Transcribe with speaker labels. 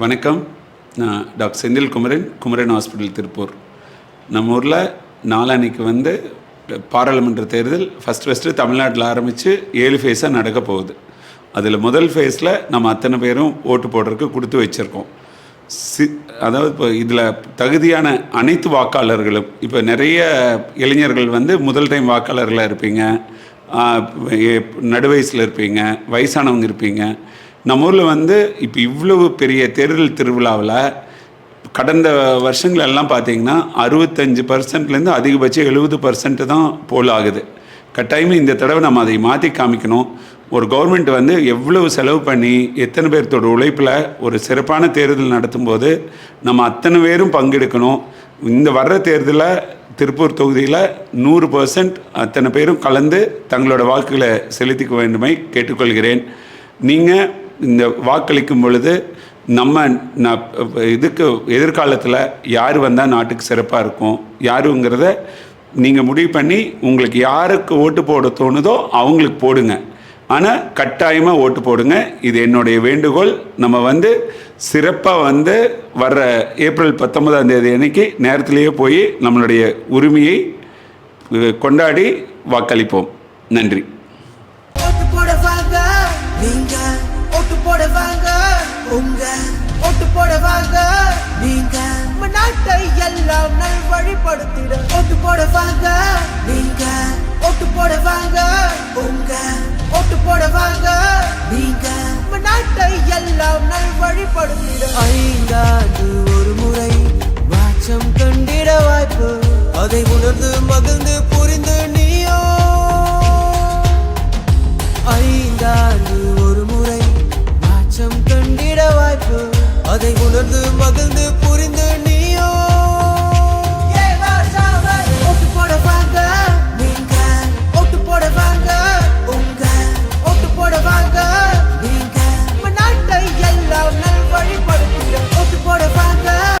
Speaker 1: வணக்கம். நான் doctor Senthil Kumaran Kumaran hospital Tiruppur. நம்ம ஊரில் நாளான்னைக்கு வந்து பாராளுமன்ற தேர்தல் ஃபஸ்ட் ஃபஸ்ட்டு தமிழ்நாட்டில் ஆரம்பித்து ஏழு ஃபேஸாக நடக்க போகுது. அதில் முதல் ஃபேஸில் நம்ம அத்தனை பேரும் ஓட்டு போடுறதுக்கு கொடுத்து வச்சுருக்கோம். சி அதாவது இப்போ இதில் தகுதியான அனைத்து வாக்காளர்களும் இப்போ நிறைய இளைஞர்கள் வந்து முதல் டைம் வாக்காளர்களாக இருப்பீங்க. நடுவயசில் இருப்பீங்க வயசானவங்க இருப்பீங்க. நம்ம ஊரில் வந்து இப்போ இவ்வளவு பெரிய தேர்தல் திருவிழாவில் கடந்த வருஷங்களெல்லாம் பார்த்தீங்கன்னா அறுபத்தஞ்சு பர்சன்ட்லேருந்து அதிகபட்சம் எழுபது பர்சன்ட் தான் போல் ஆகுது. கட்டாயமே இந்த தடவை நம்ம அதை மாற்றி காமிக்கணும். ஒரு கவர்மெண்ட் வந்து எவ்வளவு செலவு பண்ணி எத்தனை பேர்த்தோட உழைப்பில் ஒரு சிறப்பான தேர்தல் நடத்தும்போது நம்ம அத்தனை பேரும் பங்கெடுக்கணும். இந்த வர்ற தேர்தலில் திருப்பூர் தொகுதியில் நூறு பர்சன்ட் அத்தனை பேரும் கலந்து தங்களோட வாக்குகளை செலுத்திக்க வேண்டுமை கேட்டுக்கொள்கிறேன். நீங்கள் இந்த வாக்களிக்கும் பொழுது நம்ம இதுக்கு எதிர்காலத்தில் யார் வந்தால் நாட்டுக்கு சிறப்பாக இருக்கும்? யாருங்கிறத நீங்கள் முடிவு பண்ணி உங்களுக்கு யாருக்கு ஓட்டு போட தோணுதோ அவங்களுக்கு போடுங்க. ஆனால் கட்டாயமாக ஓட்டு போடுங்க. இது என்னுடைய வேண்டுகோள். நம்ம வந்து சிறப்பாக வந்து வர்ற ஏப்ரல் பத்தொன்பதாம் தேதி அன்னைக்கு நேரத்திலேயே போய் நம்மளுடைய உரிமையை கொண்டாடி வாக்களிப்போம். நன்றி.
Speaker 2: போட வாங்க. உங்க ஓட்டு போட வாங்க. நீங்க நாட்டை எல்லாம் நல் வழிபடுத்திட ஓட்டு போட வாங்க. நீங்க ஓட்டு போட வாங்க. உங்க ஓட்டு போட வாங்க. நீங்க நாட்டை எல்லாம் நல் வழிபடுத்திட. ஐந்தாண்டு ஒரு முறை அதை உணர்ந்து மகிழ்ந்து